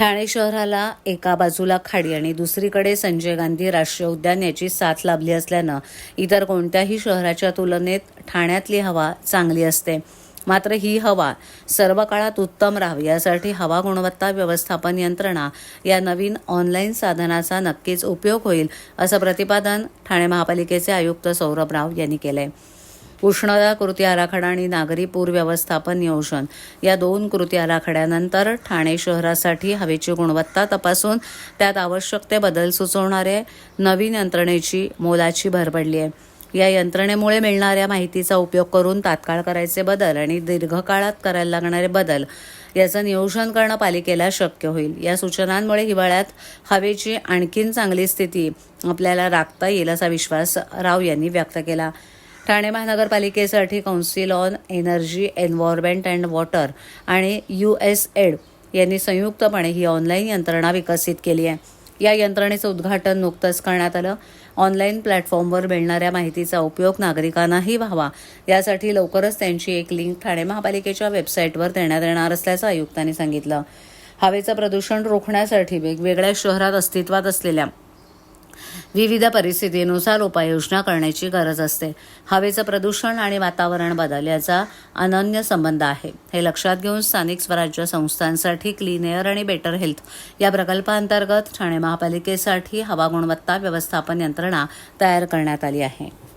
ठाणे शहराला एका बाजूला खाडी आणि दुसरीकडे संजय गांधी राष्ट्रीय उद्यान याची साथ लाभली असल्यानं इतर कोणत्याही शहराच्या तुलनेत ठाण्यातली हवा चांगली असते. मात्र ही हवा सर्व काळात उत्तम राहावी यासाठी हवा गुणवत्ता व्यवस्थापन यंत्रणा या नवीन ऑनलाईन साधनाचा नक्कीच उपयोग होईल असं प्रतिपादन ठाणे महापालिकेचे आयुक्त सौरभ राव यांनी आहे उष्णता कृती आराखडा आणि नागरी पूर व्यवस्थापन नियोजन. या दोन कृती आराखड्यानंतर ठाणे शहरासाठी हवेची गुणवत्ता तपासून त्यात आवश्यक ते बदल सुचवणारे नवीन यंत्रणेची मोलाची भर पडली आहे. या यंत्रणेमुळे मिळणाऱ्या माहितीचा उपयोग करून तात्काळ करायचे बदल आणि दीर्घकाळात करायला लागणारे बदल याचं नियोजन करणं पालिकेला शक्य होईल. या सूचनांमुळे हिवाळ्यात हवेची आणखीन चांगली स्थिती आपल्याला राखता येईल असा विश्वास राव यांनी व्यक्त केला. Thane महानगरपालिकेसाठी council on energy environment and water आणि यू एस एड यांनी संयुक्तपणे ही ऑनलाईन यंत्रणा विकसित केली आहे. या यंत्रणेचं उद्घाटन नुकतंच करण्यात आलं. ऑनलाईन प्लॅटफॉर्मवर मिळणाऱ्या माहितीचा उपयोग नागरिकांनाही व्हावा. यासाठी लवकरच त्यांची एक लिंक ठाणे महापालिकेच्या वेबसाईटवर देण्यात येणार असल्याचं आयुक्तांनी सांगितलं. हवेचं प्रदूषण रोखण्यासाठी वेगवेगळ्या शहरात अस्तित्वात असलेल्या विविध परिस्थितीनुसार उपाययोजना करण्याची गरज असते. हवेचं प्रदूषण आणि वातावरण बदल याचा अनन्य संबंध आहे. हे लक्षात घेऊन स्थानिक स्वराज्य संस्थांसाठी क्लीन एअर आणि बेटर हेल्थ या प्रकल्पांतर्गत ठाणे महापालिकेसाठी हवा गुणवत्ता व्यवस्थापन यंत्रणा तयार करण्यात आली आहे.